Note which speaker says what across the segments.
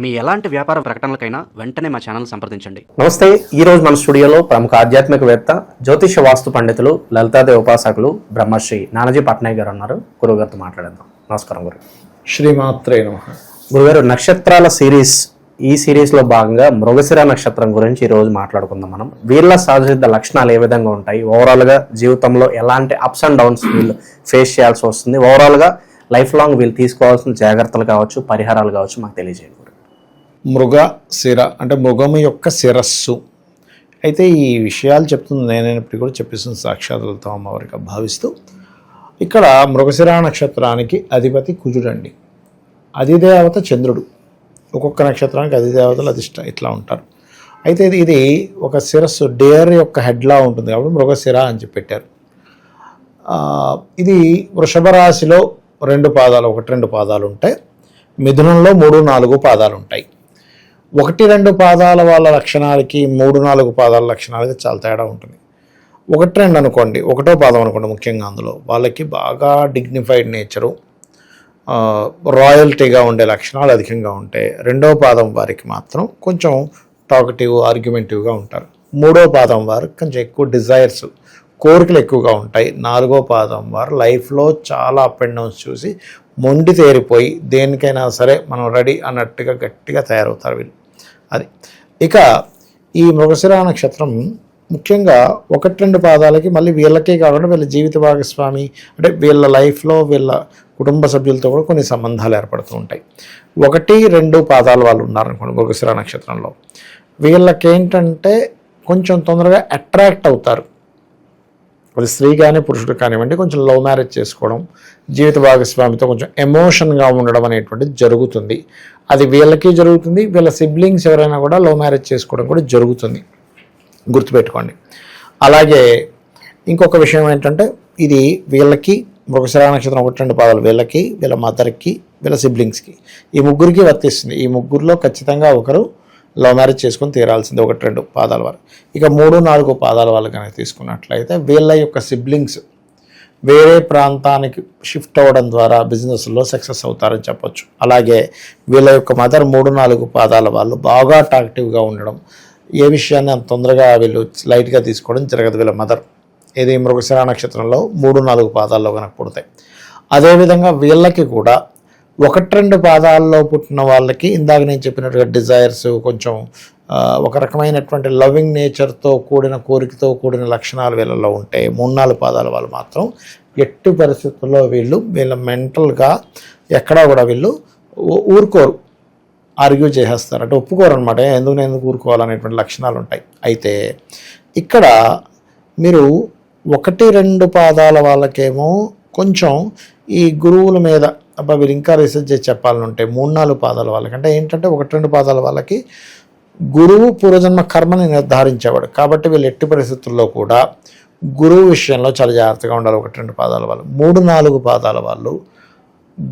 Speaker 1: మీ ఎలాంటి వ్యాపార ప్రకటనలకైనా వెంటనే మా ఛానల్ సంప్రదించండి.
Speaker 2: నమస్తే ఈ రోజు మన స్టూడియోలో ప్రముఖ ఆధ్యాత్మికవేత్త జ్యోతిష వాస్తు పండితులు లలితాదేవి ఉపాసకులు బ్రహ్మశ్రీ నానాజీ పట్నాయక్ గారు ఉన్నారు. గురువు గారితో మాట్లాడేద్దాం. నమస్కారం గురు.
Speaker 3: శ్రీమాత్రే నమ.
Speaker 2: గురుగారు నక్షత్రాల సిరీస్ ఈ సిరీస్లో భాగంగా మృగశిర నక్షత్రం గురించి ఈ రోజు మాట్లాడుకుందాం మనం. వీళ్ళ సహజసిద్ధ లక్షణాలు ఏ విధంగా ఉంటాయి? ఓవరాల్గా జీవితంలో ఎలాంటి అప్స్ అండ్ డౌన్స్ వీళ్ళు ఫేస్ చేయాల్సి వస్తుంది? ఓవరాల్గా లైఫ్ లాంగ్ వీళ్ళు తీసుకోవాల్సిన జాగ్రత్తలు కావచ్చు పరిహారాలు కావచ్చు మాకు తెలియజేయండి.
Speaker 3: మృగ శిర అంటే మృగము యొక్క శిరస్సు. అయితే ఈ విషయాలు చెప్తుంది నేనైనప్పటికీ కూడా చెప్పేస్తుంది సాక్షాత్తులతో అమ్మవారిగా భావిస్తూ. ఇక్కడ మృగశిర నక్షత్రానికి అధిపతి కుజుడండి. అధిదేవత చంద్రుడు. ఒక్కొక్క నక్షత్రానికి అధిదేవతలు అధిష్ట ఇట్లా ఉంటారు. అయితే ఇది ఇది ఒక శిరస్సు డేర్ యొక్క హెడ్లా ఉంటుంది కాబట్టి మృగశిర అని చెప్పి పెట్టారు. ఇది వృషభ రాశిలో రెండు పాదాలు ఒకటి రెండు పాదాలు ఉంటాయి. మిథునంలో మూడు నాలుగు పాదాలు ఉంటాయి. ఒకటి రెండు పాదాల వాళ్ళ లక్షణాలకి మూడు నాలుగు పాదాల లక్షణాలకి చాలా తేడా ఉంటుంది. ఒకటి రెండు అనుకోండి ఒకటో పాదం అనుకోండి ముఖ్యంగా అందులో వాళ్ళకి బాగా డిగ్నిఫైడ్ నేచరు రాయల్టీగా ఉండే లక్షణాలు అధికంగా ఉంటాయి రెండో పాదం వారికి మాత్రం కొంచెం టాకటివ్ ఆర్గ్యుమెంటివ్గా ఉంటారు. మూడో పాదం వారు కొంచెం ఎక్కువ డిజైర్స్ కోరికలు ఎక్కువగా ఉంటాయి. నాలుగో పాదం వారు లైఫ్లో చాలా అప్ అండ్ డౌన్స్ చూసి మొండి తేరిపోయి దేనికైనా సరే మనం రెడీ అన్నట్టుగా గట్టిగా తయారవుతారు వీళ్ళు. అది. ఇక ఈ మృగశిర నక్షత్రం ముఖ్యంగా ఒకటి రెండు పాదాలకి మళ్ళీ వీళ్ళకే కాకుండా వీళ్ళ జీవిత భాగస్వామి అంటే వీళ్ళ లైఫ్లో వీళ్ళ కుటుంబ సభ్యులతో కూడా కొన్ని సంబంధాలు ఏర్పడుతూ ఉంటాయి. ఒకటి రెండు పాదాల వాళ్ళు ఉన్నారనుకోండి మృగశిర నక్షత్రంలో. వీళ్ళకేంటంటే కొంచెం తొందరగా అట్రాక్ట్ అవుతారు. అది స్త్రీ కానీ పురుషుడు కానివ్వండి కొంచెం లవ్ మ్యారేజ్ చేసుకోవడం జీవిత భాగస్వామితో కొంచెం ఎమోషన్గా ఉండడం అనేటువంటిది జరుగుతుంది. అది వీళ్ళకి జరుగుతుంది వీళ్ళ సిబ్లింగ్స్ ఎవరైనా కూడా లవ్ మ్యారేజ్ చేసుకోవడం కూడా జరుగుతుంది. గుర్తుపెట్టుకోండి. అలాగే ఇంకొక విషయం ఏంటంటే ఇది వీళ్ళకి మృగశిరా నక్షత్రం ఒకటి రెండు పాదాలు వీళ్ళకి వీళ్ళ మదర్కి వీళ్ళ సిబ్లింగ్స్కి ఈ ముగ్గురికి వర్తిస్తుంది. ఈ ముగ్గురులో ఖచ్చితంగా ఒకరు లవ్ మ్యారేజ్ చేసుకొని తీరాల్సింది ఒకటి రెండు పాదాల వరకు. ఇక మూడు నాలుగు పాదాల వాళ్ళు కనుక తీసుకున్నట్లయితే వీళ్ళ యొక్క సిబ్లింగ్స్ వేరే ప్రాంతానికి షిఫ్ట్ అవ్వడం ద్వారా బిజినెస్లో సక్సెస్ అవుతారని చెప్పొచ్చు. అలాగే వీళ్ళ యొక్క మదర్ మూడు నాలుగు పాదాల వాళ్ళు బాగా అట్రాక్టివ్గా ఉండడం ఏ విషయాన్ని అంత తొందరగా వీళ్ళు లైట్గా తీసుకోవడం జరగదు వీళ్ళ మదర్ ఇది మృగశిర నక్షత్రంలో మూడు నాలుగు పాదాల్లో కనుక పుడతాయి. అదేవిధంగా వీళ్ళకి కూడా ఒకటి రెండు పాదాల్లో పుట్టిన వాళ్ళకి ఇందాక నేను చెప్పినట్టుగా డిజైర్స్ కొంచెం ఒక రకమైనటువంటి లవింగ్ నేచర్తో కూడిన కోరికతో కూడిన లక్షణాలు వీళ్ళలో ఉంటాయి మూడు నాలుగు పాదాల వాళ్ళు మాత్రం ఎట్టి పరిస్థితుల్లో వీళ్ళు వీళ్ళ మెంటల్గా ఎక్కడా కూడా వీళ్ళు ఊరుకోరు. ఆర్గ్యూ చేసేస్తారు. అంటే ఒప్పుకోరు అనమాట ఎందుకు నేను ఎందుకు ఊరుకోవాలనేటువంటి లక్షణాలు ఉంటాయి. అయితే ఇక్కడ మీరు ఒకటి రెండు పాదాల వాళ్ళకేమో కొంచెం ఈ గురువుల మీద అబ్బా వీళ్ళు ఇంకా రీసెర్చ్ చేసి చెప్పాలని ఉంటాయి మూడు నాలుగు పాదాల వాళ్ళకి. అంటే ఏంటంటే ఒకటి రెండు పాదాల వాళ్ళకి గురువు పూర్వజన్మ కర్మని నిర్ధారించేవాడు కాబట్టి వీళ్ళు ఎట్టి పరిస్థితుల్లో కూడా గురువు విషయంలో చాలా జాగ్రత్తగా ఉండాలి ఒకటి రెండు పాదాల వాళ్ళు. మూడు నాలుగు పాదాల వాళ్ళు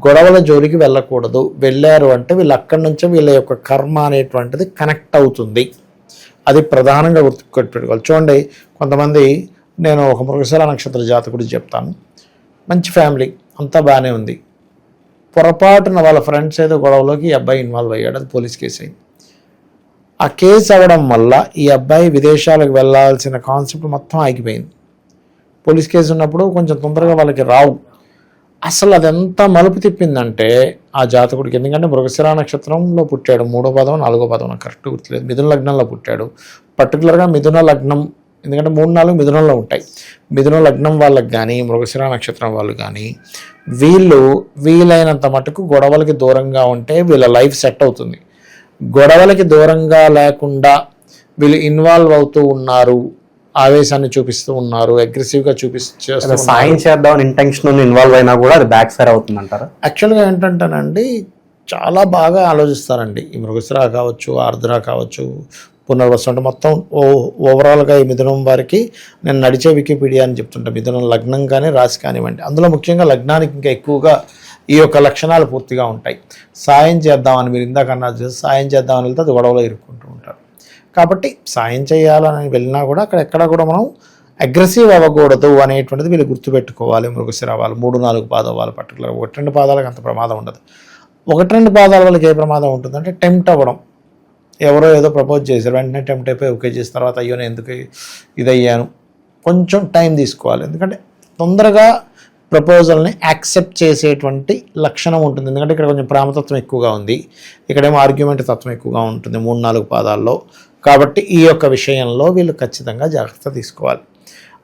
Speaker 3: గొడవల జోలికి వెళ్ళకూడదు. వెళ్ళారు అంటే వీళ్ళు అక్కడి నుంచే వీళ్ళ యొక్క కర్మ అనేటువంటిది కనెక్ట్ అవుతుంది. అది ప్రధానంగా గుర్తుపెట్టుకోవాలి. చూడండి కొంతమంది నేను ఒక మృగశాల నక్షత్ర జాతకుడు చెప్తాను. మంచి ఫ్యామిలీ అంతా బాగానే ఉంది. పొరపాటున వాళ్ళ ఫ్రెండ్స్ ఏదో గొడవలోకి ఈ అబ్బాయి ఇన్వాల్వ్ అయ్యాడు. అది పోలీస్ కేసు అయింది ఆ కేసు అవ్వడం వల్ల ఈ అబ్బాయి విదేశాలకు వెళ్ళాల్సిన కాన్సెప్ట్ మొత్తం ఆగిపోయింది. పోలీస్ కేసు ఉన్నప్పుడు కొంచెం తొందరగా వాళ్ళకి రావు. అసలు అదెంత మలుపు తిప్పిందంటే ఆ జాతకుడికి. ఎందుకంటే మృగశిర నక్షత్రంలో పుట్టాడు. మూడో పదం నాలుగో పదం నాకు కరెక్ట్ గుర్తులేదు. మిథున లగ్నంలో పుట్టాడు. పర్టికులర్గా మిథున లగ్నం ఎందుకంటే మూడు నాలుగు మిథునంలో ఉంటాయి. మిథున లగ్నం వాళ్ళకి కానీ మృగశిర నక్షత్రం వాళ్ళు కానీ వీళ్ళు వీలైనంత మటుకు గొడవలకి దూరంగా ఉంటే వీళ్ళ లైఫ్ సెట్ అవుతుంది. గొడవలకి దూరంగా లేకుండా వీళ్ళు ఇన్వాల్వ్ అవుతూ ఉన్నారు ఆవేశాన్ని చూపిస్తూ ఉన్నారు అగ్రెసివ్గా చూపిస్తూ
Speaker 2: సాయం చేద్దామని ఇంటెన్షన్ ఇన్వాల్వ్ అయినా కూడా అది బ్యాక్ ఫైర్ అవుతుంది అంటారా
Speaker 3: యాక్చువల్గా ఏంటంటేనండి చాలా బాగా ఆలోచిస్తారండి. ఈ మృగశిర కావచ్చు ఆర్ద్ర కావచ్చు పునర్వసం అంటే మొత్తం ఓ ఓవరాల్గా ఈ మిథునం వారికి నేను నడిచే వికీపీడియా అని చెప్తుంటా. మిథునం లగ్నం కానీ రాశి కానివ్వండి. అందులో ముఖ్యంగా లగ్నానికి ఇంకా ఎక్కువగా ఈ యొక్క లక్షణాలు పూర్తిగా ఉంటాయి. సాయం చేద్దామని మీరు ఇందాక అన్నారు సాయం చేద్దామని వెళ్తే అది గొడవలో ఇరుక్కుంటూ ఉంటారు. కాబట్టి సాయం చేయాలని వెళ్ళినా కూడా అక్కడ ఎక్కడ కూడా మనం అగ్రెసివ్ అవ్వకూడదు అనేటువంటిది వీళ్ళు గుర్తుపెట్టుకోవాలి. మృగశిర వాళ్ళు మూడు నాలుగు పాదవాలు పర్టికులర్ ఒకటి రెండు పాదాలకు అంత ప్రమాదం ఉండదు. ఒకటి రెండు పాదాల వాళ్ళకి ఏ ప్రమాదం ఉంటుందంటే టెంప్ట్ అవ్వడం. ఎవరో ఏదో ప్రపోజ్ చేశారు వెంటనే టెంప్ట్ అయిపోయి ఓకే చేసిన తర్వాత అయ్యో నేను ఎందుకు ఇదయ్యాను? కొంచెం టైం తీసుకోవాలి. ఎందుకంటే తొందరగా ప్రపోజల్ని యాక్సెప్ట్ చేసేటువంటి లక్షణం ఉంటుంది. ఎందుకంటే ఇక్కడ కొంచెం ప్రేమతత్వం ఎక్కువగా ఉంది. ఇక్కడేమో ఆర్గ్యుమెంట్ తత్వం ఎక్కువగా ఉంటుంది మూడు నాలుగు పాదాల్లో. కాబట్టి ఈ యొక్క విషయంలో వీళ్ళు ఖచ్చితంగా జాగ్రత్త తీసుకోవాలి.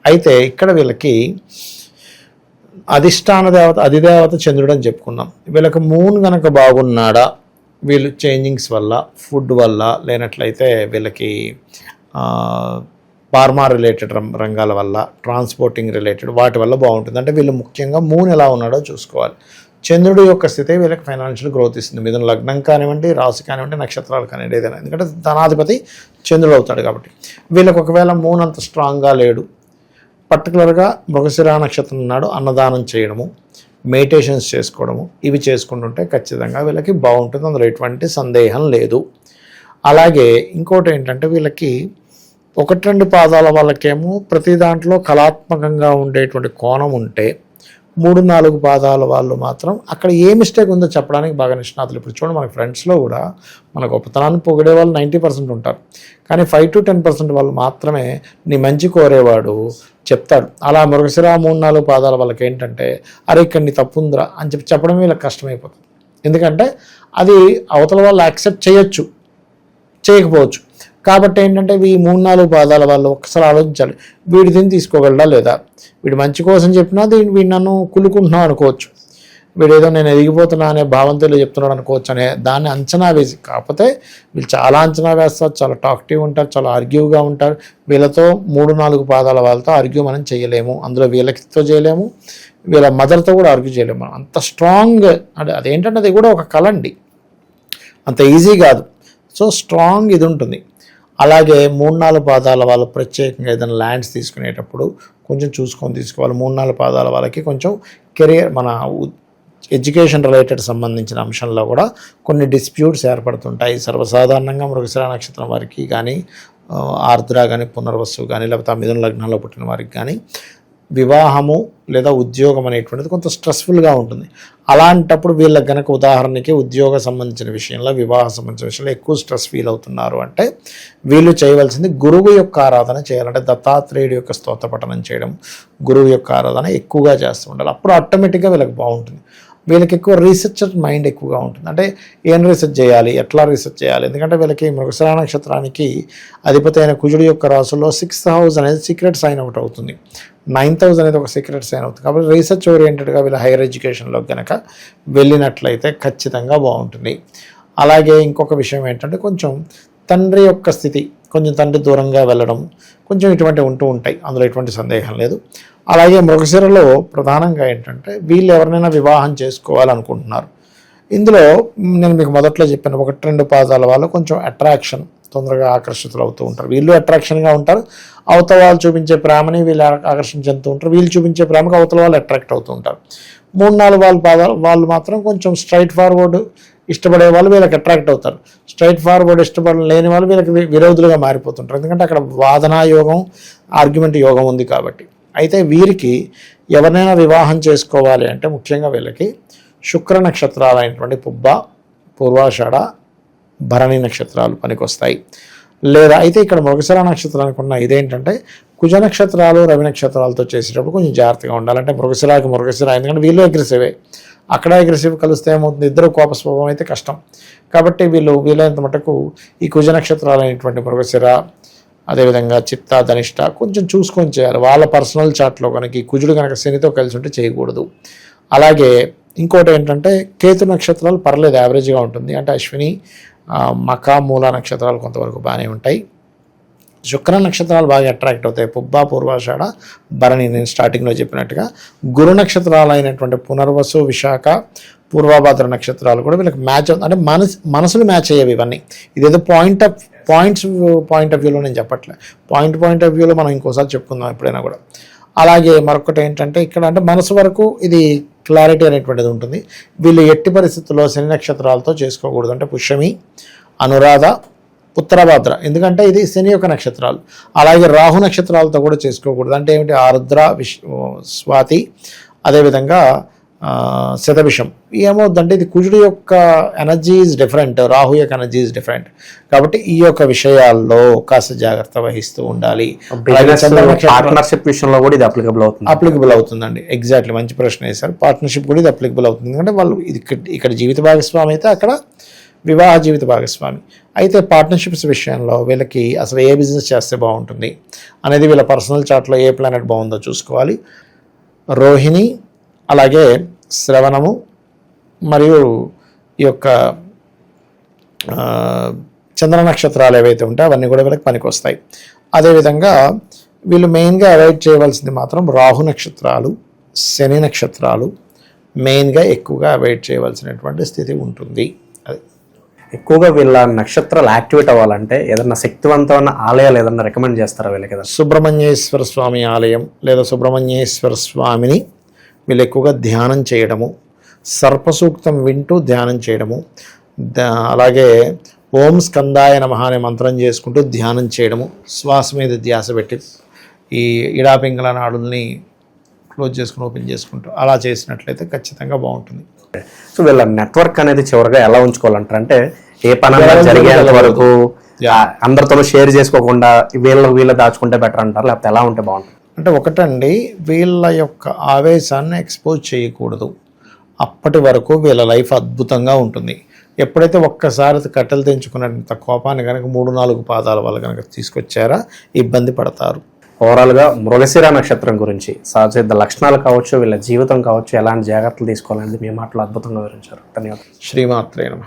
Speaker 3: అయితే ఇక్కడ వీళ్ళకి అధిష్టాన దేవత అధిదేవత చంద్రుడు అని చెప్పుకున్నాం. వీళ్ళకి మూన్ కనుక బాగున్నాడా? వీళ్ళు చేంజింగ్స్ వల్ల ఫుడ్ వల్ల లేనట్లయితే వీళ్ళకి ఫార్మా రిలేటెడ్ రంగాల వల్ల ట్రాన్స్పోర్టింగ్ రిలేటెడ్ వాటి వల్ల బాగుంటుంది. అంటే వీళ్ళు ముఖ్యంగా మూన్ ఎలా ఉన్నాడో చూసుకోవాలి. చంద్రుడు యొక్క స్థితి వీళ్ళకి ఫైనాన్షియల్ గ్రోత్ ఇస్తుంది. మిథున లగ్నం కానివ్వండి రాశి కానివ్వండి నక్షత్రాలు కానివ్వండి ఏదైనా. ఎందుకంటే ధనాధిపతి చంద్రుడు అవుతాడు కాబట్టి. వీళ్ళకి ఒకవేళ మూన్ అంత స్ట్రాంగ్గా లేడు పర్టికులర్గా మృగశిరా నక్షత్రం నాడు అన్నదానం చేయడము మెడిటేషన్స్ చేసుకోవడము ఇవి చేసుకుంటుంటే ఖచ్చితంగా వీళ్ళకి బాగుంటుంది. అందులో ఎటువంటి సందేహం లేదు. అలాగే ఇంకోటి ఏంటంటే వీళ్ళకి ఒకటి రెండు పాదాల వాళ్ళకేమో ప్రతి దాంట్లో కళాత్మకంగా ఉండేటువంటి కోణం ఉంటే మూడు నాలుగు పాదాల వాళ్ళు మాత్రం అక్కడ ఏ మిస్టేక్ ఉందో చెప్పడానికి బాగా నిష్ణాతులు. ఇప్పుడు చూడండి మన ఫ్రెండ్స్లో కూడా మన గొప్పతనాన్ని పొగిడే వాళ్ళు నైంటీ పర్సెంట్ ఉంటారు. కానీ ఫైవ్ టు టెన్ పర్సెంట్ వాళ్ళు మాత్రమే నీ మంచి కోరేవాడు చెప్తాడు అలా మృగశిరా మూడు నాలుగు పాదాల వాళ్ళకి ఏంటంటే అరే ఇక్కడ నీ తప్పు ఉందిరా అని చెప్పి చెప్పడం వీళ్ళకి కష్టమైపోతుంది. ఎందుకంటే అది అవతల వాళ్ళు యాక్సెప్ట్ చేయొచ్చు చేయకపోవచ్చు. కాబట్టి ఏంటంటే ఈ మూడు నాలుగు పాదాల వాళ్ళు ఒకసారి ఆలోచించాలి. వీడి దీన్ని తీసుకోగలడా లేదా? వీడు మంచి కోసం చెప్పినా దీన్ని వీడు నన్ను కులుకుంటున్నాం అనుకోవచ్చు. వీడు ఏదో నేను ఎదిగిపోతున్నా అనే భావంతో చెప్తున్నాడు అనుకోవచ్చు అనే దాన్ని అంచనా వేసి కాకపోతే వీళ్ళు చాలా అంచనా వేస్తారు చాలా టాక్టివ్ ఉంటారు చాలా ఆర్గ్యూగా ఉంటారు. వీళ్ళతో మూడు నాలుగు పాదాల వాళ్ళతో ఆర్గ్యూ మనం చేయలేము. అందులో వీళ్ళకితో చేయలేము. వీళ్ళ మదర్తో కూడా ఆర్గ్యూ చేయలేము మనం. అంత స్ట్రాంగ్ అంటే అదేంటంటే అది కూడా ఒక కళ అండి. అంత ఈజీ కాదు. సో స్ట్రాంగ్ ఇది ఉంటుంది. అలాగే మూడు నాలుగు పాదాల వాళ్ళు ప్రత్యేకంగా ఏదైనా ల్యాండ్స్ తీసుకునేటప్పుడు కొంచెం చూసుకొని తీసుకోవాలి. మూడు నాలుగు పాదాల వాళ్ళకి కొంచెం కెరియర్ మన ఎడ్యుకేషన్ రిలేటెడ్ సంబంధించిన అంశంలో కూడా కొన్ని డిస్ప్యూట్స్ ఏర్పడుతుంటాయి. సర్వసాధారణంగా మృగశిర నక్షత్రం వారికి కానీ ఆర్ద్ర కానీ పునర్వసు కానీ లేకపోతే ఆ మిథున లగ్నంలో పుట్టిన వారికి కానీ వివాహము లేదా ఉద్యోగం అనేటువంటిది కొంత స్ట్రెస్ఫుల్గా ఉంటుంది. అలాంటప్పుడు వీళ్ళకి గనక ఉదాహరణకి ఉద్యోగ సంబంధించిన విషయంలో వివాహ సంబంధించిన విషయంలో ఎక్కువ స్ట్రెస్ ఫీల్ అవుతున్నారు అంటే వీళ్ళు చేయవలసింది గురువు యొక్క ఆరాధన చేయాలంటే దత్తాత్రేయుడి యొక్క స్తోత్ర పఠనం చేయడం గురువు యొక్క ఆరాధన ఎక్కువగా చేస్తూ ఉండాలి. అప్పుడు ఆటోమేటిక్గా వీళ్ళకి బాగుంటుంది. వీళ్ళకి ఎక్కువ రీసెర్చర్ మైండ్ ఎక్కువగా ఉంటుంది. అంటే ఏం రీసెర్చ్ చేయాలి? ఎట్లా రీసెర్చ్ చేయాలి? ఎందుకంటే వీళ్ళకి మృగశిర నక్షత్రానికి అధిపతి అయిన కుజుడి యొక్క రాసుల్లో సిక్స్త్ హౌస్ అనేది సీక్రెట్ సైన్ అవుట్ అవుతుంది. నైన్త్ హౌస్ అనేది ఒక సీక్రెట్ సైన్ అవుతుంది. కాబట్టి రీసెర్చ్ ఓరియంటెడ్గా వీళ్ళ హైయర్ ఎడ్యుకేషన్లో కనుక వెళ్ళినట్లయితే ఖచ్చితంగా బాగుంటుంది. అలాగే ఇంకొక విషయం ఏంటంటే కొంచెం తండ్రి యొక్క స్థితి కొంచెం తండ్రి దూరంగా వెళ్ళడం కొంచెం ఇటువంటి ఉంటూ ఉంటాయి. అందులో ఎటువంటి సందేహం లేదు. అలాగే మృగశిరలో ప్రధానంగా ఏంటంటే వీళ్ళు ఎవరినైనా వివాహం చేసుకోవాలనుకుంటున్నారు. ఇందులో నేను మీకు మొదట్లో చెప్పాను ఒకటి రెండు పాదాల వాళ్ళు కొంచెం అట్రాక్షన్ తొందరగా ఆకర్షితులు అవుతూ ఉంటారు. వీళ్ళు అట్రాక్షన్గా ఉంటారు. అవతల వాళ్ళు చూపించే ప్రేమని వీళ్ళు ఆ- ఆకర్షణ చెందుతూ ఉంటారు. వీళ్ళు చూపించే ప్రేమకు అవతల వాళ్ళు అట్రాక్ట్ అవుతూ ఉంటారు. మూడు నాలుగు వాళ్ళ పాదాలు వాళ్ళు మాత్రం కొంచెం స్ట్రైట్ ఫార్వర్డ్ ఇష్టపడే వాళ్ళు వీళ్ళకి అట్రాక్ట్ అవుతారు. స్ట్రైట్ ఫార్వర్డ్ ఇష్టపడ లేని వాళ్ళు వీళ్ళకి విరోధులుగా మారిపోతుంటారు. ఎందుకంటే అక్కడ వాదనా యోగం ఆర్గ్యుమెంట్ యోగం ఉంది కాబట్టి. అయితే వీరికి ఎవరినైనా వివాహం చేసుకోవాలి అంటే ముఖ్యంగా వీళ్ళకి శుక్ర నక్షత్రాలైనటువంటి పుబ్బ పూర్వాషాఢ భరణి నక్షత్రాలు పనికొస్తాయి. లేదా అయితే ఇక్కడ మృగశిర నక్షత్రానికి ఉన్న ఇదేంటంటే కుజ నక్షత్రాలు రవి నక్షత్రాలతో చేసేటప్పుడు కొంచెం జాగ్రత్తగా ఉండాలంటే మృగశిరాకి మృగశిర ఎందుకంటే వీళ్ళు అగ్రెసివే అక్కడ అగ్రెసివ్ కలిస్తే ఏమవుతుంది? ఇద్దరు కోప స్వభావం అయితే కష్టం. కాబట్టి వీళ్ళు వీలైనంత మటుకు ఈ కుజ నక్షత్రాలు అయినటువంటి మృగశిర అదేవిధంగా చిత్త ధనిష్ట కొంచెం చూసుకొని చేయాలి. వాళ్ళ పర్సనల్ చాట్లో కనుక ఈ కుజుడు కనుక శనితో కలిసి ఉంటే చేయకూడదు. అలాగే ఇంకోటి ఏంటంటే కేతు నక్షత్రాలు పర్లేదు యావరేజ్గా ఉంటుంది. అంటే అశ్విని మకా మూల నక్షత్రాలు కొంతవరకు బాగానే ఉంటాయి. శుక్ర నక్షత్రాలు బాగా అట్రాక్ట్ అవుతాయి. పుబ్బ పూర్వాషాఢ భరణి నేను స్టార్టింగ్లో చెప్పినట్టుగా. గురు నక్షత్రాలు అయినటువంటి పునర్వసు విశాఖ పూర్వభద్ర నక్షత్రాలు కూడా వీళ్ళకి మ్యాచ్ అంటే మనసు మనసులు మ్యాచ్ అయ్యేవి ఇవన్నీ. ఇదేదో point of points point of వ్యూలో నేను చెప్పట్లే. పాయింట్ పాయింట్ ఆఫ్ వ్యూలో మనం ఇంకోసారి చెప్పుకుందాం ఎప్పుడైనా కూడా. అలాగే మరొకటి ఏంటంటే ఇక్కడ అంటే మనసు వరకు ఇది క్లారిటీ అనేటువంటిది ఉంటుంది. వీళ్ళు ఎట్టి పరిస్థితుల్లో శని నక్షత్రాలతో చేసుకోకూడదు. అంటే పుష్యమి అనురాధ ఉత్తరభద్ర. ఎందుకంటే ఇది శని యొక్క నక్షత్రాలు. అలాగే రాహు నక్షత్రాలతో కూడా చేసుకోకూడదు. అంటే ఏమిటి? ఆరుద్ర విష్ స్వాతి అదేవిధంగా శతభిషం. ఏమవుద్దంటే ఇది కుజుడు యొక్క ఎనర్జీ ఈజ్ డిఫరెంట్ రాహు యొక్క ఎనర్జీ ఈజ్ డిఫరెంట్. కాబట్టి ఈ యొక్క విషయాల్లో కాస్త జాగ్రత్త వహిస్తూ ఉండాలి.
Speaker 2: పార్ట్నర్షిప్ విషయంలో కూడా ఇది అప్లికబుల్ అవుతుంది.
Speaker 3: అప్లికబుల్ అవుతుందండి. ఎగ్జాక్ట్లీ మంచి ప్రశ్న వేశారు. పార్ట్నర్షిప్ కూడా ఇది అప్లికబుల్ అవుతుంది. ఎందుకంటే వాళ్ళు ఇది ఇక్కడ- ఇక్కడ జీవిత భాగస్వామి అయితే అక్కడ వివాహ జీవిత భాగస్వామి. అయితే పార్ట్నర్షిప్స్ విషయంలో వీళ్ళకి అసలు ఏ బిజినెస్ చేస్తే బాగుంటుంది అనేది వీళ్ళ పర్సనల్ చార్ట్లో ఏ ప్లానెట్ బాగుందో చూసుకోవాలి. రోహిణి అలాగే శ్రవణము మరియు ఈ యొక్క చంద్ర నక్షత్రాలు ఏవైతే ఉంటాయో అవన్నీ కూడా వీళ్ళకి పనికి వస్తాయి అదేవిధంగా వీళ్ళు మెయిన్గా అవాయిడ్ చేయవలసింది మాత్రం రాహు నక్షత్రాలు శని నక్షత్రాలు మెయిన్గా ఎక్కువగా అవాయిడ్ చేయవలసినటువంటి స్థితి ఉంటుంది.
Speaker 2: ఎక్కువగా వీళ్ళ నక్షత్రాలు యాక్టివేట్ అవ్వాలంటే ఏదన్నా శక్తివంతమైన ఆలయాలు ఏదైనా రికమెండ్ చేస్తారా వీళ్ళకి ఏదైనా
Speaker 3: సుబ్రహ్మణ్యేశ్వర స్వామి ఆలయం లేదా సుబ్రహ్మణ్యేశ్వర స్వామిని వీళ్ళు ఎక్కువగా ధ్యానం చేయడము సర్పసూక్తం వింటూ ధ్యానం చేయడము దా- అలాగే ఓం స్కందాయ నమః అనే మంత్రం చేసుకుంటూ ధ్యానం చేయడము శ్వాస మీద ధ్యాస పెట్టి ఈ ఇడాపింగళ నాడుల్ని క్లోజ్ చేసుకుని ఓపెన్ చేసుకుంటూ అలా చేసినట్లయితే ఖచ్చితంగా బాగుంటుంది.
Speaker 2: సో వీళ్ళ నెట్వర్క్ అనేది చివరిగా ఎలా ఉంచుకోవాలంటారు అంటే ఏ పని జరిగేంత వరకు ఆ, అందరితోనూ షేర్ చేసుకోకుండా వీళ్ళ వీళ్ళ దాచుకుంటే బెటర్ అంటారు లేకపోతే ఎలా ఉంటే బాగుంటుంది?
Speaker 3: అంటే ఒకటండి వీళ్ళ యొక్క ఆవేశాన్ని ఎక్స్పోజ్ చేయకూడదు. అప్పటి వరకు వీళ్ళ లైఫ్ అద్భుతంగా ఉంటుంది. ఎప్పుడైతే ఒక్కసారి కట్టెలు తెంచుకున్నంత కోపాన్ని కనుక మూడు నాలుగు పాదాల వల్ల కనుక తీసుకొచ్చారా ఇబ్బంది పడతారు.
Speaker 2: ఓవరాల్గా మృగశిర నక్షత్రం గురించి సహజ లక్షణాలు కావచ్చు వీళ్ళ జీవితం కావచ్చు ఎలాంటి జాగ్రత్తలు తీసుకోవాలనేది మీ మాటలు అద్భుతంగా వివరించారు. ధన్యవాదాలు.
Speaker 3: శ్రీమాత్రే నమ.